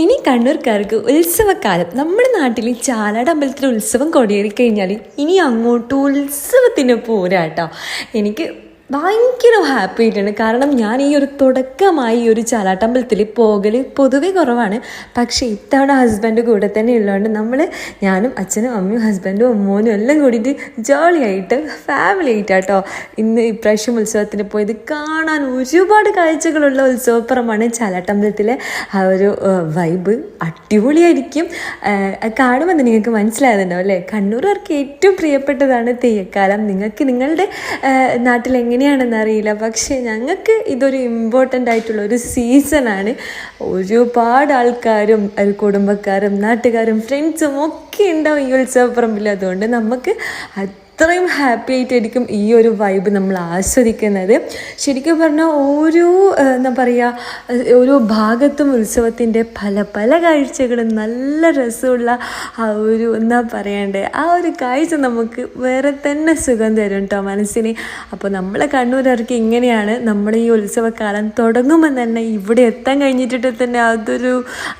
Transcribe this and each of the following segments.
ഇനി കണ്ണൂർക്കാർക്ക് ഉത്സവക്കാലം. നമ്മുടെ നാട്ടിൽ ചാലാട് അമ്പലത്തിലെ ഉത്സവം കൊടിയേറി കഴിഞ്ഞാൽ ഇനി അങ്ങോട്ട് ഉത്സവത്തിന് പോരാട്ടോ. എനിക്ക് ഭയങ്കര ഹാപ്പി ആയിട്ടാണ്. കാരണം ഞാൻ ഈ ഒരു തുടക്കമായി ഈ ഒരു ചാലാട്ടമ്പലത്തിൽ പോകൽ പൊതുവെ കുറവാണ്. പക്ഷേ ഇത്തവണ ഹസ്ബൻഡ് കൂടെ തന്നെ ഉള്ളതുകൊണ്ട് നമ്മൾ ഞാനും അച്ഛനും അമ്മയും ഹസ്ബൻഡും അമ്മോനും എല്ലാം കൂടിയിട്ട് ജോളിയായിട്ട് ഫാമിലി ആയിട്ടാട്ടോ ഇന്ന് ഇപ്രാവശ്യം ഉത്സവത്തിന് പോയത് കാണാൻ ഒരുപാട് കാഴ്ചകളുള്ള ഉത്സവപ്പുറമാണ് ചാലാട്ടമ്പലത്തിലെ ആ ഒരു വൈബ് അടിപൊളിയായിരിക്കും. കാണുമെന്ന് നിങ്ങൾക്ക് മനസ്സിലാകുന്നുണ്ടാവും അല്ലേ? കണ്ണൂരുകാർക്ക് ഏറ്റവും പ്രിയപ്പെട്ടതാണ് തെയ്യക്കാലം. നിങ്ങൾക്ക് നിങ്ങളുടെ ആ, നാട്ടിൽ എങ്ങനെയാണെന്ന് അറിയില്ല. പക്ഷേ ഞങ്ങൾക്ക് ഇതൊരു ഇമ്പോർട്ടന്റ് ആയിട്ടുള്ള ഒരു സീസണാണ് ഒരുപാട് ആൾക്കാരും കുടുംബക്കാരും നാട്ടുകാരും ഫ്രണ്ട്സും ഒക്കെ ഉണ്ടാവും ഈ ഉത്സവപ്പറമ്പിൽ. അതുകൊണ്ട് നമുക്ക് അത്രയും ഹാപ്പി ആയിട്ടായിരിക്കും ഈ ഒരു വൈബ് നമ്മൾ ആസ്വദിക്കുന്നത്. ശരിക്കും പറഞ്ഞാൽ ഓരോ എന്താ പറയുക ഓരോ ഭാഗത്തും ഉത്സവത്തിന്റെ പല പല കാഴ്ചകളും നല്ല രസമുള്ള ആ ഒരു എന്താ പറയണ്ടേ ആ ഒരു കാഴ്ച നമുക്ക് വേറെ തന്നെ സുഖം തരും കേട്ടോ മനസ്സിന്. അപ്പോൾ നമ്മളെ കണ്ണൂരർക്ക് ഇങ്ങനെയാണ് നമ്മൾ ഈ ഉത്സവകാലം തുടങ്ങുമ്പോൾ തന്നെ ഇവിടെ എത്താൻ കഴിഞ്ഞിട്ട് തന്നെ അതൊരു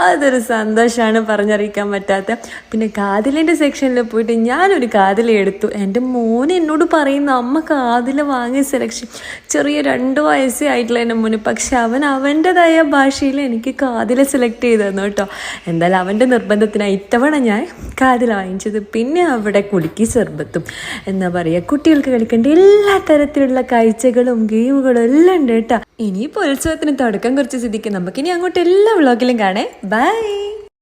അതൊരു സന്തോഷമാണ് പറഞ്ഞറിയിക്കാൻ പറ്റാത്ത. പിന്നെ കാതിലിന്റെ സെക്ഷനിൽ പോയിട്ട് ഞാനൊരു കാതിലെടുത്തു. എന്റെ മോൻ എന്നോട് പറയുന്ന അമ്മ കാതിൽ വാങ്ങിയ സെലക്ഷൻ ചെറിയ രണ്ട് വയസ്സേ ആയിട്ടുള്ള എന്റെ മോന്. പക്ഷെ അവൻ അവന്റെതായ ഭാഷയിൽ എനിക്ക് കാതില സെലക്ട് ചെയ്ത് തന്നു കേട്ടോ. എന്തായാലും അവന്റെ നിർബന്ധത്തിനായി ഇത്തവണ ഞാൻ കാതില വാങ്ങിച്ചത്. പിന്നെ അവിടെ കുടുക്കി ചെറുപ്പത്തും എന്താ പറയുക കുട്ടികൾക്ക് കളിക്കേണ്ട എല്ലാ തരത്തിലുള്ള കാഴ്ചകളും ഗെയിമുകളും എല്ലാം ഉണ്ട് കേട്ടോ. ഇനിയിപ്പോൾ ഉത്സവത്തിന് തുടക്കം കുറിച്ച് സ്ഥിതിക്ക് നമുക്കിനി അങ്ങോട്ട് എല്ലാ വ്ളോഗിലും കാണേ. ബൈ